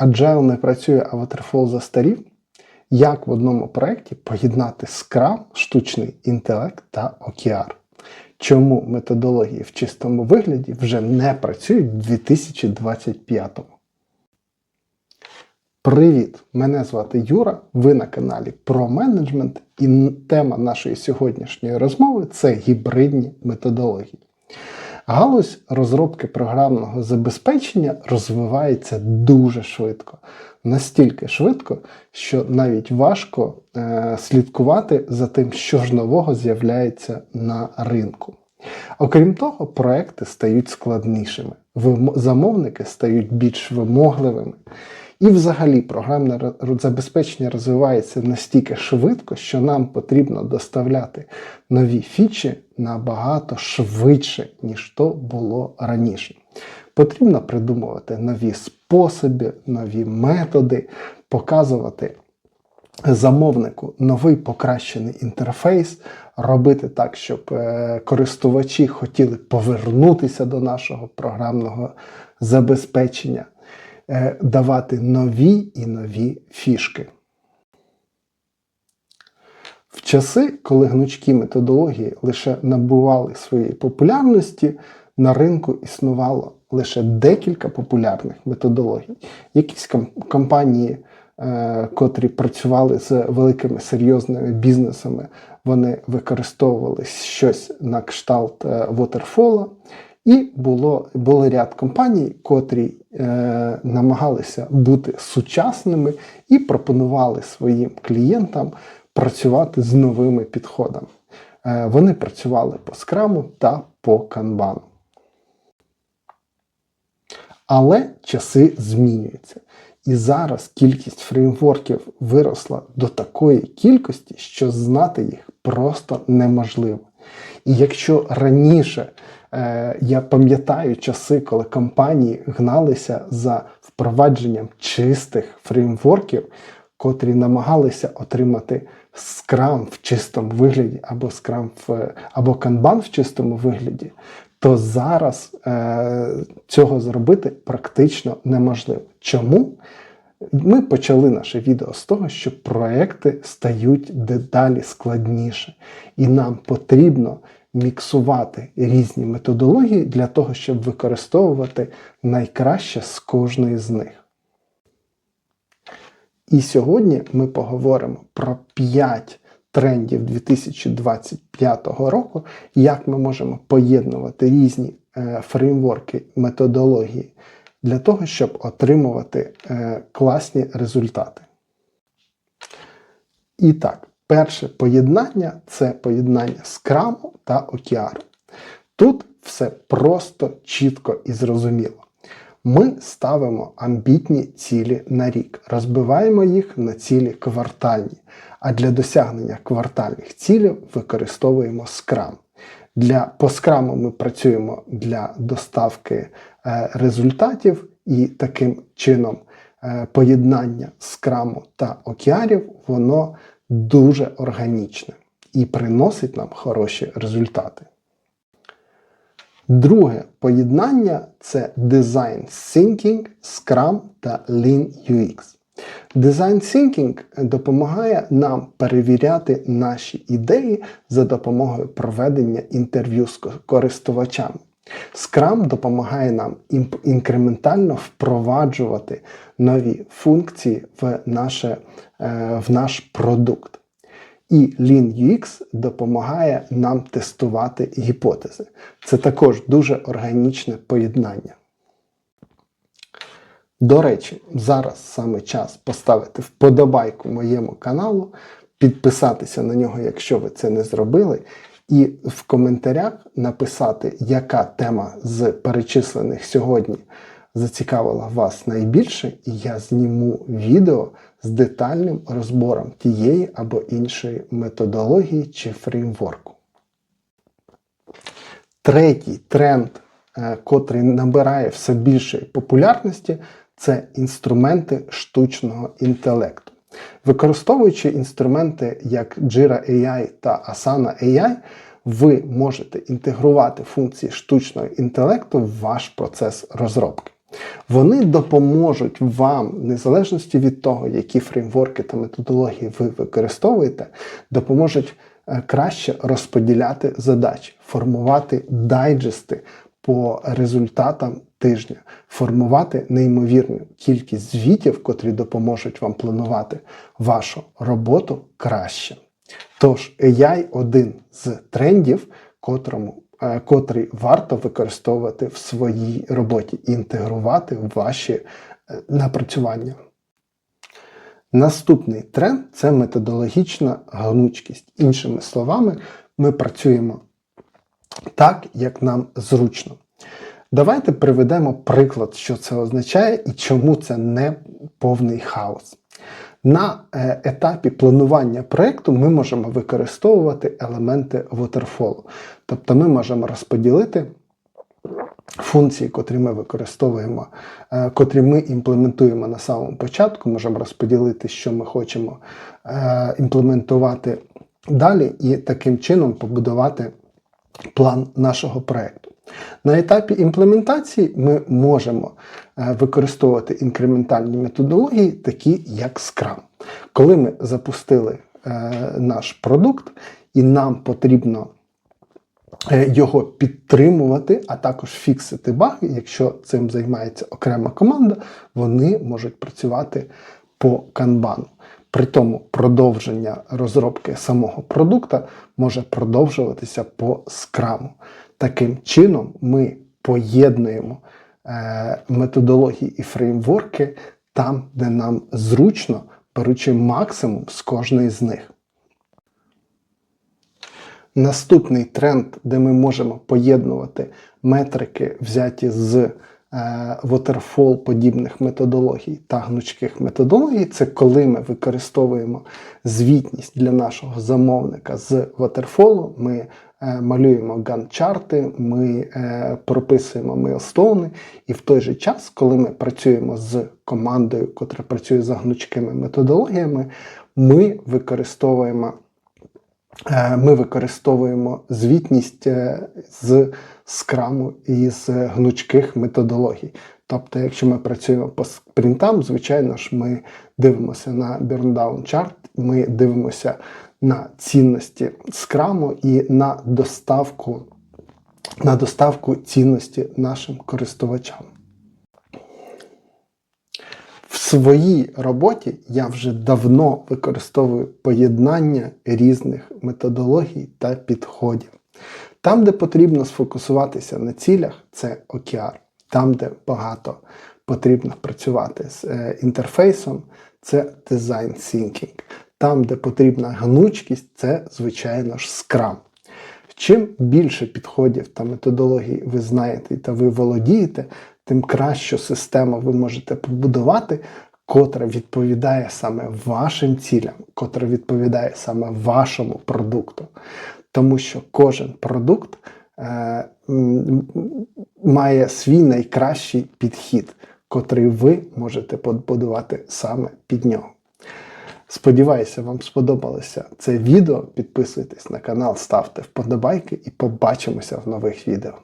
Agile не працює, а Waterfall застарів. Як в одному проєкті поєднати Scrum, штучний інтелект та OKR? Чому методології в чистому вигляді вже не працюють в 2025-му? Привіт! Мене звати Юра. Ви на каналі про менеджмент, і тема нашої сьогоднішньої розмови це гібридні методології. Галузь розробки програмного забезпечення розвивається дуже швидко. Настільки швидко, що навіть важко е, слідкувати за тим, що ж нового з'являється на ринку. Окрім того, проекти стають складнішими, замовники стають більш вимогливими. І, взагалі, програмне забезпечення розвивається настільки швидко, що нам потрібно доставляти нові фічі набагато швидше, ніж то було раніше. Потрібно придумувати нові способи, нові методи, показувати замовнику новий покращений інтерфейс, робити так, щоб е, користувачі хотіли повернутися до нашого програмного забезпечення. Е, давати нові і нові фішки. В часи, коли гнучкі методології лише набували своєї популярності, на ринку існувало лише декілька популярних методологій. Якісь компанії, е, котрі працювали з великими серйозними бізнесами, вони використовували щось на кшталт е, Waterfall, і було, було ряд компаній, котрі е, намагалися бути сучасними і пропонували своїм клієнтам працювати з новими підходами. Е, Вони працювали по скраму та по канбану. Але часи змінюються. І зараз кількість фреймворків виросла до такої кількості, що знати їх просто неможливо. І якщо раніше я пам'ятаю часи, коли компанії гналися за впровадженням чистих фреймворків, котрі намагалися отримати скрам в чистому вигляді, або скрам в або канбан в чистому вигляді, то зараз е, цього зробити практично неможливо. Чому? Ми почали наше відео з того, що проекти стають дедалі складніше, і нам потрібно міксувати різні методології для того, щоб використовувати найкраще з кожної з них. І сьогодні ми поговоримо про 5 трендів 2025 року, як ми можемо поєднувати різні е, фреймворки, методології для того, щоб отримувати е, класні результати. І так, Перше поєднання це поєднання скраму та океару. Тут все просто, чітко і зрозуміло. Ми ставимо амбітні цілі на рік, розбиваємо їх на цілі квартальні, а для досягнення квартальних цілів використовуємо скрам. Для, По ми працюємо для доставки е, результатів, і таким чином е, поєднання скраму та океарів воно дуже органічне і приносить нам хороші результати. Друге поєднання це Design Thinking, Scrum та Lean UX. Design Thinking допомагає нам перевіряти наші ідеї за допомогою проведення інтерв'ю з користувачами. Scrum допомагає нам інкрементально впроваджувати нові функції в, наше, е, в наш продукт. І Lean UX допомагає нам тестувати гіпотези. Це також дуже органічне поєднання. До речі, зараз саме час поставити вподобайку моєму каналу, підписатися на нього, якщо ви це не зробили, і в коментарях написати, яка тема з перечислених сьогодні зацікавила вас найбільше, і я зніму відео з детальним розбором тієї або іншої методології чи фреймворку. Третій тренд, е, котрий набирає все більшої популярності, це інструменти штучного інтелекту. Використовуючи інструменти як Jira AI та Asana AI, ви можете інтегрувати функції штучного інтелекту в ваш процес розробки. Вони допоможуть вам, незалежності від того, які фреймворки та методології ви використовуєте, допоможуть е, краще розподіляти задачі, формувати дайджести по результатам тижня, формувати неймовірну кількість звітів, котрі допоможуть вам планувати вашу роботу краще. Тож AI один з трендів, котрому, е, котрий варто використовувати в своїй роботі і інтегрувати в ваші е, напрацювання. Наступний тренд це методологічна гнучкість. Іншими словами, ми працюємо так, як нам зручно. Давайте приведемо приклад, що це означає і чому це не повний хаос. На е, етапі планування проєкту ми можемо використовувати елементи waterfall. Тобто ми можемо розподілити функції, котрі ми використовуємо, е, котрі ми імплементуємо на самому початку, можемо розподілити, що ми хочемо е, імплементувати далі, і таким чином побудувати план нашого проєкту. На етапі імплементації ми можемо е, використовувати інкрементальні методології, такі як Scrum. Коли ми запустили е, наш продукт, і нам потрібно е, його підтримувати, а також фіксити баги, якщо цим займається окрема команда, вони можуть працювати по канбану. При тому продовження розробки самого продукта може продовжуватися по скраму. Таким чином, ми поєднуємо е, методології і фреймворки там, де нам зручно, беручи максимум з кожної з них. Наступний тренд, де ми можемо поєднувати метрики, взяті з е, waterfall подібних методологій та гнучких методологій, це коли ми використовуємо звітність для нашого замовника з waterfall, ми малюємо ганчарти, ми е, прописуємо мейлстоуни, і в той же час, коли ми працюємо з командою, котра працює за гнучкими методологіями, ми використовуємо. Е, Ми використовуємо звітність е, з скраму і з гнучких методологій. Тобто, якщо ми працюємо по спринтам, звичайно ж, ми дивимося на burndown чарт, ми дивимося на цінності скраму і на доставку, на доставку цінності нашим користувачам. Своїй роботі я вже давно використовую поєднання різних методологій та підходів. Там, де потрібно сфокусуватися на цілях, це OKR. Там, де багато потрібно працювати з е, інтерфейсом, це Design Thinking. Там, де потрібна гнучкість, це, звичайно ж, Scrum. Чим більше підходів та методологій ви знаєте та ви володієте, тим кращу систему ви можете побудувати, котра відповідає саме вашим цілям, котра відповідає саме вашому продукту. Тому що кожен продукт е, має свій найкращий підхід, котрий ви можете побудувати саме під нього. Сподіваюся, вам сподобалося це відео. Підписуйтесь на канал, ставте вподобайки і побачимося в нових відео.